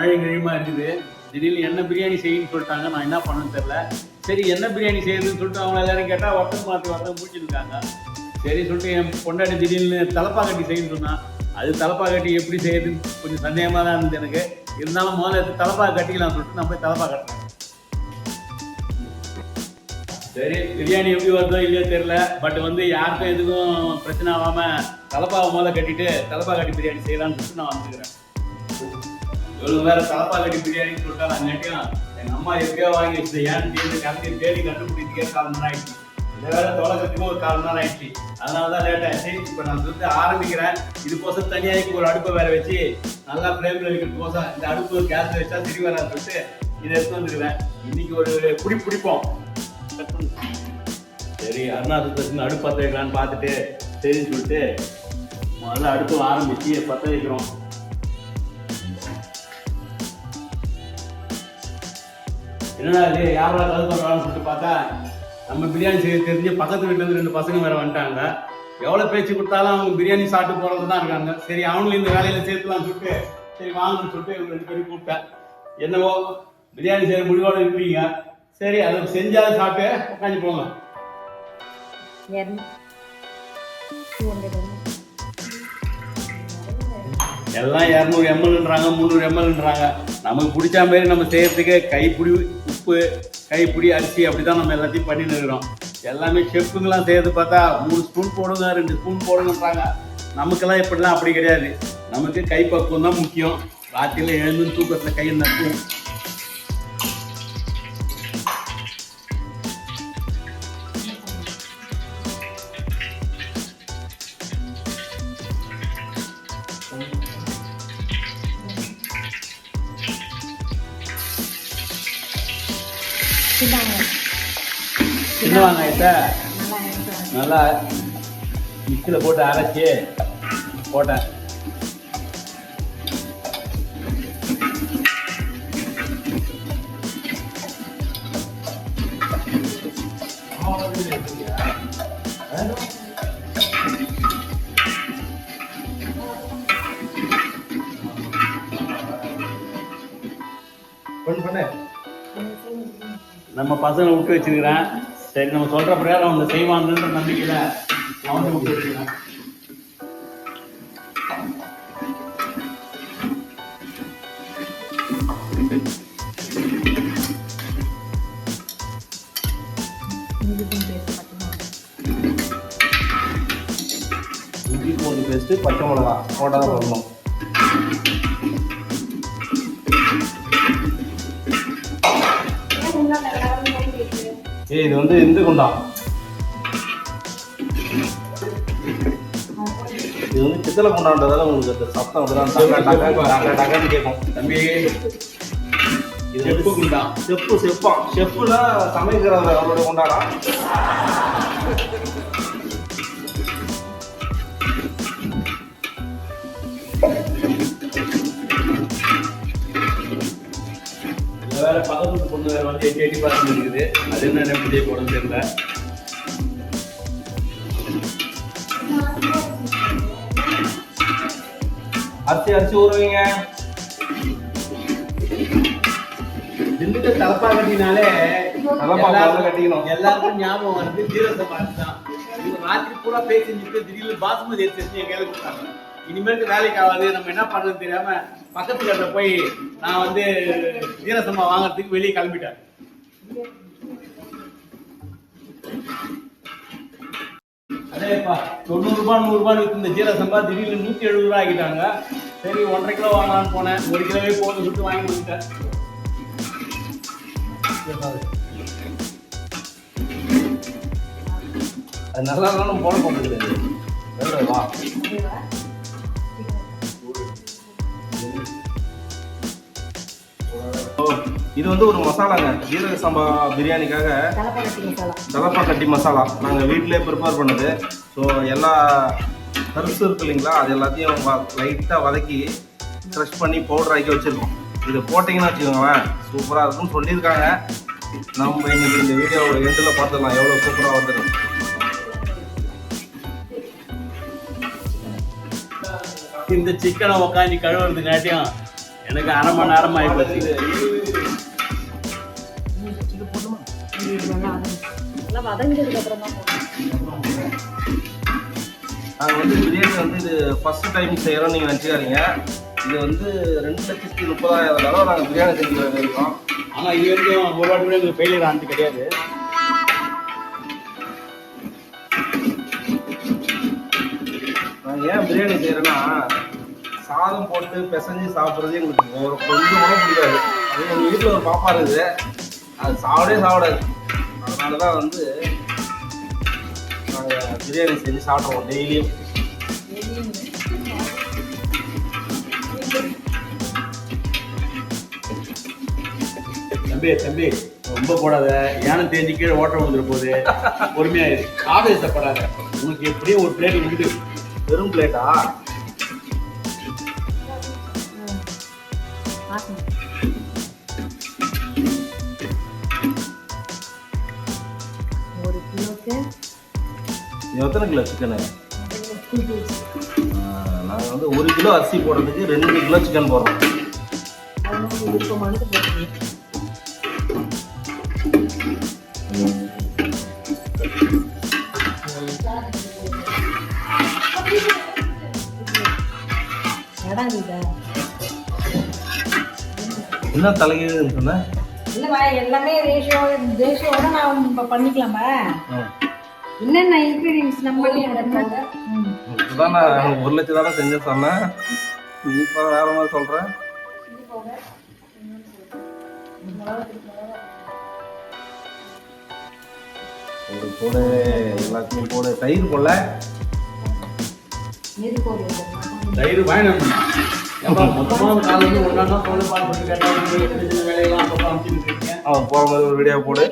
மழை கிழமா இருக்குது. திடீர்னு என்ன பிரியாணி செய்யணும்னு சொல்லிட்டாங்க. நான் என்ன பண்ணணும்னு தெரில சரி என்ன பிரியாணி செய்யுதுன்னு சொல்லிட்டு அவங்க எல்லாரும் கேட்டால் ஒருத்தன் மாற்றி வரதான் முடிச்சிருக்காங்க. சரி சொல்லிட்டு என் பொண்டாட்டி திடீர்னு தலப்பா கட்டி செய்யணும்னு சொன்னான் அது தலப்பா கட்டி எப்படி செய்யுதுன்னு கொஞ்சம் சந்தேகமாக தான் இருந்தது எனக்கு. இருந்தாலும் முதல்ல எடுத்து தலப்பா கட்டிக்கலாம் சொல்லிட்டு நான் போய் தலப்பா கட்டினேன். சரி பிரியாணி எப்படி வருதோ இல்லையோ தெரில பட் வந்து யாருக்கும் எதுக்கும் பிரச்சனை ஆகாமல் தலைப்பாவை முதல்ல கட்டிட்டு தலப்பா கட்டி பிரியாணி செய்யலாம்னு சொல்லிட்டு நான் வந்துக்கிறேன். இவ்வளவு வேற தலப்பா கட்டி பிரியாணின்னு சொல்லிட்டா நான் கேட்டேன் எங்க அம்மா எப்பயோ வாங்கி வச்சு ஏன்னு தேடி கட்டி தேடி கண்டுபிடிக்கிறதுக்கே கால் மணி ஆயிடுச்சு இதை வேலை தொலைக்கிறதுக்கு ஒரு கால் மணி ஆயிடுச்சு. அதனால தான் லேட் ஆயிடுச்சு இப்போ நான் வந்து ஆரம்பிக்கிறேன். இதுக்கோசம் தனியாக ஒரு அடுப்பை வேற வச்சு நல்லா ஃப்ளேமில் வைக்கிறதுக்கோசம் இந்த அடுப்பு கேஸ் வச்சா சரி வராது சொல்லிட்டு இதை எடுத்து வந்துருவேன். இன்னைக்கு ஒரு குடி பிடிப்போம். சரி அருணாச்சலத்துக்கு அடுப்பு பற்ற வைக்கலான்னு பார்த்துட்டு சரின்னு சொல்லிட்டு முதல்ல அடுப்பு ஆரம்பிச்சு பற்ற வைக்கிறோம். என்னடா இது? யாரா கல் பண்ணுறான்னு சொல்லிட்டு பார்த்தா நம்ம பிரியாணி செய்ய தெரிஞ்சு பக்கத்து வீட்டுல இருந்து ரெண்டு பசங்க வேற வந்துட்டாங்க. எவ்வளவு பேச்சு கொடுத்தாலும் அவங்க பிரியாணி சாப்பிட்டு போறது தான் இருக்காங்க. சரி அவங்களும் இந்த வேலையில சேர்த்துலாம் சொல்லிட்டு சரி வாங்கன்னு சொல்லிட்டு இவங்க ரெண்டு பேரும் கூப்பிட்டேன். என்னவோ பிரியாணி செய்ய முடிவோட இருக்கிறீங்க சரி அதை செஞ்சாலும் சாப்பிட்டு உட்காந்து போங்க. எல்லாம் இரநூறு எம்எல்ன்றாங்க முந்நூறு எம்எல்ன்றாங்க நமக்கு பிடிச்ச மாதிரி நம்ம செய்யறதுக்கு கைப்பிடி உப்பு கைப்பிடி அரிசி அப்படி தான் நம்ம எல்லாத்தையும் பண்ணிட்டு இருக்கிறோம். எல்லாமே ஷெஃப்புங்கெல்லாம் செய்யறது பார்த்தா மூணு ஸ்பூன் போடுங்க ரெண்டு ஸ்பூன் போடுங்கன்றாங்க. நமக்கெல்லாம் இப்படிலாம் அப்படி கிடையாது. நமக்கு கைப்பக்குவம் தான் முக்கியம். ராத்திரியில் எழுந்து தூக்கத்தில் கை நட்டு சின்ன வெங்காயத்தை நல்லா மிக்சியில் போட்டு அரைச்சி போட்டேன். நம்ம பசங்களை விட்டு வச்சிருக்கிறேன். சரி நம்ம சொல்ற பிரகாரம் அவங்க செய்வாங்கன்ற நம்பிக்கையில அவனை விட்டு வச்சிருக்கிறேன். இஞ்சி பூண்டு பேஸ்ட்டு பச்சை மிளகா போட்டால் தான் பண்ணணும் ஏய் இது வந்து இந்து குண்டான் இது வந்து பித்தளை குண்டான்றதால உங்களுக்கு அந்த சத்தம் அதெல்லாம் டக டக டக டகன்னு கேட்கும். தம்பி இது செப்பு குண்டா? செப்பு செப்பான் செப்புல சமைக்கிறவர் அவரோட கொண்டாடா? வேற பக்கத்து பொண்ணு வேற வந்து எட்டி எட்டி பார்த்துட்டு இருக்குது. அது என்ன விஜய் போட தெரியல. அரிசி அரிசி ஊறுவீங்க. திண்டுக்கல் தலப்பா கட்டினாலே கட்டிக்கணும். எல்லாருக்கும் ஞாபகம் வருது ஜீரசம் தான் இவங்க ராத்திரி பூரா பேசிட்டு திடீர்னு அரிசி செஞ்சு என் கையில கொடுத்தாங்க. இனிமேல் வேலைக்கு ஆகாது. நம்ம என்ன பண்ணுறது தெரியாம பக்கத்து கடையில் போய் நான் வந்து ஜீரசம்மா வாங்குறதுக்கு வெளியே கிளம்பிட்டேன். அதேப்பா தொண்ணூறு ரூபாய் நூறு ரூபாய் விற்று இந்த ஜீரசம்பா திடீர்னு நூற்றி எழுபது ரூபா ஆகிட்டாங்க சரி ஒன்றரை கிலோ வாங்கலாம்னு போனேன். ஒரு கிலோவே போட்டு சுட்டு வாங்கி கொடுத்துட்டேன் அது நல்லா இருந்தாலும் போட போகிறது வா. இது வந்து ஒரு மசாலாங்க. ஜீரக சம்பா பிரியாணிக்காக தலப்பா கட்டி மசாலா. நாங்கள் வீட்டிலே ப்ரிப்பேர் பண்ணது. ஸோ எல்லா கருசு இருக்கு இல்லைங்களா? அது எல்லாத்தையும் லைட்டாக வதக்கி க்ரஷ் பண்ணி பவுடர் ஆக்கி வச்சுருக்கோம். இதை போட்டிங்கன்னா வச்சுக்கோங்களேன் சூப்பராக இருக்கும்னு சொல்லியிருக்காங்க. நம்ம இன்னைக்கு இந்த வீடியோ எண்டில் பார்த்துடலாம் எவ்வளோ சூப்பராக வந்துடும் இந்த சிக்கனை உக்காந்து கழுவுறதுக்காட்டியும் எனக்கு அரை மணி நேரமாக ஆகி போச்சு. நல்லா வதங்கினதுக்கு அப்புறம் தான் போடணும் நாங்கள் வந்து பிரியாணி வந்து இது ஃபர்ஸ்ட் டைம் செய்கிறோம் நீங்கள் நினச்சிக்காதீங்க. இது வந்து ரெண்டு லட்சத்தி முப்பதாயிரம் தடவை நாங்கள் பிரியாணி செஞ்சு இருக்கோம் ஆனால் இது வரைக்கும் ஒரு வாட்டி கூட எங்களுக்கு ஃபெயிலியர் ஆனது கிடையாது. நாங்கள் ஏன் பிரியாணி செய்கிறோன்னா சாதம் போட்டு பிசைஞ்சு சாப்பிட்றது எங்களுக்கு ஒரு கொஞ்சம் கூட பிடிக்காது. அது எங்கள் வீட்டில் ஒரு பாப்பா இருக்குது. அது சாப்பிடவே சாப்பிடாது. அதனால தான் வந்து நாங்கள் பிரியாணி செஞ்சு சாப்பிட்ருவோம் டெய்லியும். தம்பி தம்பி ரொம்ப போடாத. யானை தேஞ்சி கீழே ஓட்டம் வந்துட போகுது பொறுமையா இரு ஆவேசப்படாத உனக்கு எப்படியோ ஒரு பிளேட் இருக்குது வெறும் பிளேட்டா எத்தனை கிலோ சிக்கனு? நாங்கள் வந்து ஒரு கிலோ அரிசி போடுறதுக்கு ரெண்டு கிலோ சிக்கன் போடுறோம். என்ன சொன்னேன் இல்லைப்பா எல்லாமே ரேஷியோ ரேஷியோட நான் இப்போ பண்ணிக்கலாமா? என்னென்ன இன்க்ரீடியன்ஸ் நம்ம நான் ஒரு லட்சம் தானே செஞ்சேன் சொன்னேன். நீ இப்போ வேற மாதிரி சொல்கிறேன் ஒரு போடு எல்லாத்தையும் போடு. தயிர் போடல. தயிர் ஏப்பா மொத்தமாக காலையில் ஒன்றா கேட்டால் வேலையெல்லாம் அமைச்சிட்டு இருக்கீங்க. அவன் போகிற மாதிரி ஒரு வீடியோ போடு.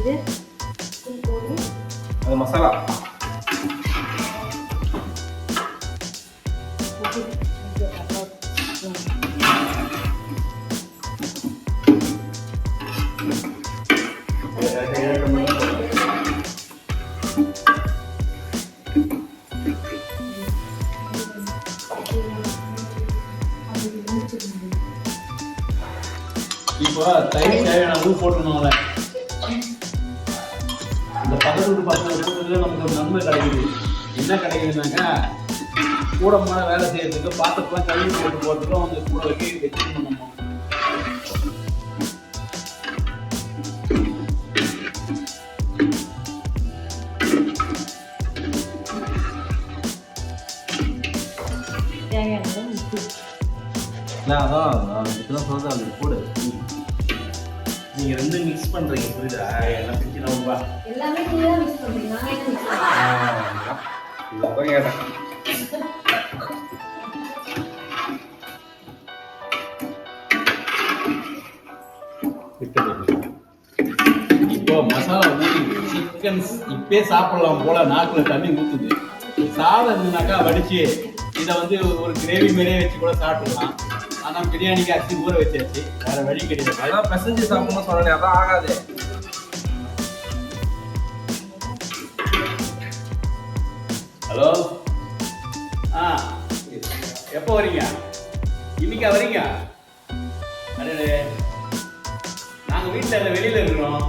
இது. அது மசாலா. இப்போ தயிர் தேவையான அளவு போட்டுருந்தோம்ல இந்த பக்கத்து நமக்கு ஒரு நன்மை கிடைக்குது. என்ன கிடைக்குதுனாக்கா கூட மேலே வேலை செய்யறதுக்கு பாத்திரத்தெல்லாம் கழுவி போட்டு போகிறதுக்கும் வந்து கூட வைக்க வச்சுக்கணும் நம்ம தேவையான அதான் நான் அது கூட நீங்க ரெண்டும் மிக்ஸ் பண்றீங்க புரியுதா? எல்லாத்தையும் பிரிச்சு நம்ம எல்லாமே நீ தான் மிக்ஸ் பண்ணுறீங்க நான் என்ன மிக்ஸ் பண்ணுறேன் இதுதான் கேட்டேன் இப்போ மசாலா ஊறி சிக்கன் இப்பே சாப்பிடலாம் போல நாக்குல தண்ணி ஊத்துது. சாதம் இருந்துனாக்கா வடிச்சு இதை வந்து ஒரு கிரேவி மாதிரியே வச்சு கூட சாப்பிடலாம். ஆனா பிரியாணிக்கு அரிசி ஊற வச்சாச்சு. வேற வழி கிடையாது. அதான் பிசைஞ்சு சாப்பிடணும்னு சொன்னேன் அதான் ஆகாது. ஹலோ ஆ எப்போ வரீங்க? இன்னைக்கா வரீங்க? அடே நாங்கள் வீட்டில் இல்லை வெளியில் இருக்கிறோம்.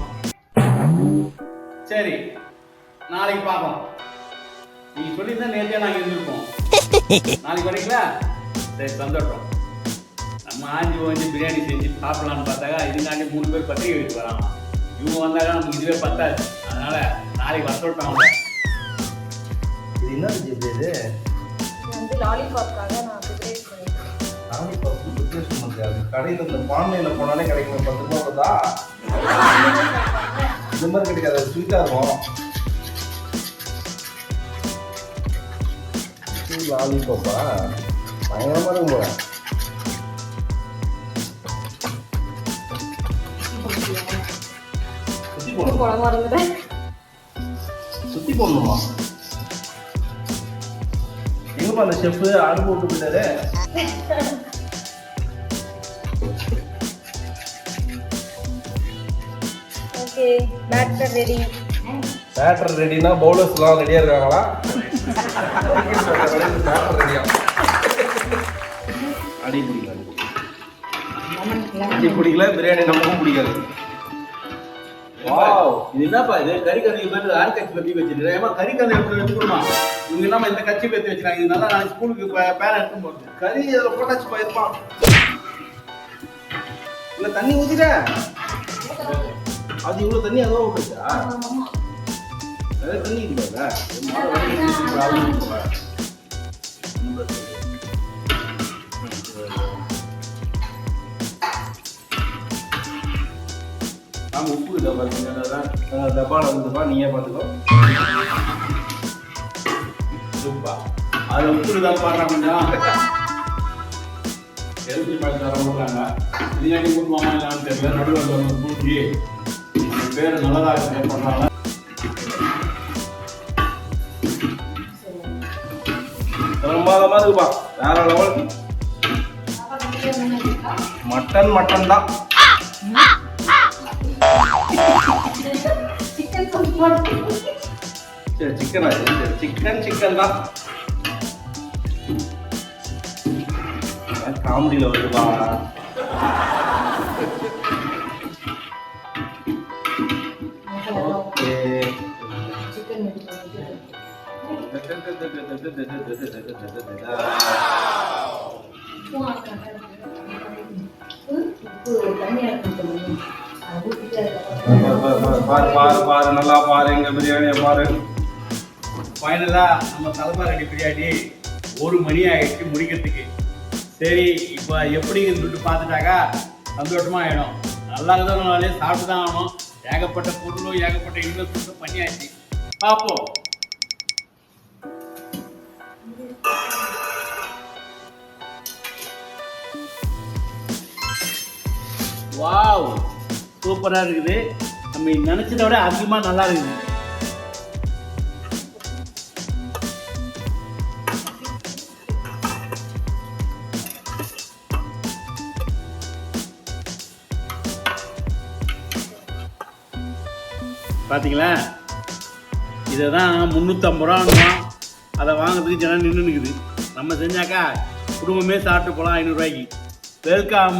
சரி நாளைக்கு பார்ப்போம். நீங்கள் சொல்லியிருந்தா நேரத்தையே நாங்கள் இருந்திருப்போம். நாளைக்கு வரீங்களா? சரி சந்தோஷம். நம்ம ஆஞ்சி ஓஞ்சி பிரியாணி செஞ்சு சாப்பிடலான்னு பார்த்தாக்கா இதுக்காண்டி மூணு பேர் பத்திரிக்கை வச்சு வராங்க இவங்க வந்தாக்கா நமக்கு இதுவே பத்தாது. அதனால நாளைக்கு வர சொல்லிட்டாங்க. இது என்ன ஜிபி இது? இது வந்து லாலிபாப்காக நான் ப்ரிப்பரேட் பண்ணியிருக்கேன் லாலிபாப் ப்ரிப்பரேஷன் பண்ணுறது அது கடையில் இந்த பான்லைனில் போனாலே கிடைக்கும். பத்து ரூபா வருதா இந்த மாதிரி கிடைக்காது. அது ஸ்வீட்டாக இருக்கும். லாலிபாப்பா பயங்கரமாக இருக்கும் போல. சுற்றி போடணும்? அந்த விட்டு போயிட்டாரு ஓகே பேட்டர் ரெடி பேட்டர் ரெடினா பவுலர்ஸ்லாம் ரெடியாக இருக்காங்களா? பேட்டர் ரெடியா அடி பிடிக்கல. அடி பிடிக்கல பிரியாணி நமக்கும் பிடிக்காது. இது என்னப்பா இது கறி கறி மாதிரி ஆள் கட்சி பத்தி வச்சிருக்கேன் ஏமா கறி கறி எப்படி எடுத்துக்கணுமா இவங்க என்னமா இந்த கட்சி பத்தி வச்சிருக்காங்க இது நான் ஸ்கூலுக்கு பேர எடுத்து போறது. கறி இதில் போட்டாச்சு போயிருப்பான் இல்லை தண்ணி ஊற்றிட்ட அது இவ்வளோ தண்ணி அதான் ஊற்றுச்சா நிறைய தண்ணி இல்லைல்ல? நாம உப்பு இதை பாருங்க டப்பாவில் வந்துப்பா நீயே பார்த்துக்கோ. உப்பா அதுல உப்பு தான் பாடுறாங்க கொஞ்சம் எழுதி பார்த்து தர கொடுப்பாமா இல்லைன்னு தெரியல நடுவில் வந்து அந்த பேர் நல்லதாக பண்ணுறாங்க பிரமாதமாக இருக்குப்பா வேற லெவல் மட்டன் மட்டன் தான் சரி சிக்கன் ஆச்சு சரி சிக்கன் சிக்கன் தான் காமெடியில் வருதுப்பா ஓகே பாரு பாரு பாரு நல்லா பாரு எங்க பிரியாணியை பாரு. ஃபைனலா நம்ம தலைமை ரெடி பிரியாணி ஒரு மணி ஆயிடுச்சு முடிக்கிறதுக்கு. சரி இப்போ எப்படி சொல்லிட்டு பார்த்துட்டாக்கா சந்தோஷமா ஆயிடும். நல்லா இருந்தாலே சாப்பிட்டு தான் ஆகணும். ஏகப்பட்ட பொருளும் ஏகப்பட்ட இன்வெஸ்ட்மெண்ட்டும் பண்ணியாச்சு. பார்ப்போம். வாவ் சூப்பராக இருக்குது. நம்ம நினச்சதை விட அதிகமாக நல்லா இருக்குது. பார்த்தீங்களா இதை தான் முந்நூற்றம்பது ரூபான்னுமா அதை வாங்கிறதுக்கு ஜனம் நின்று நிற்குது நம்ம செஞ்சாக்கா குடும்பமே சாப்பிட்டு போகலாம் ஐநூறுரூவாய்க்கு வெல்கம்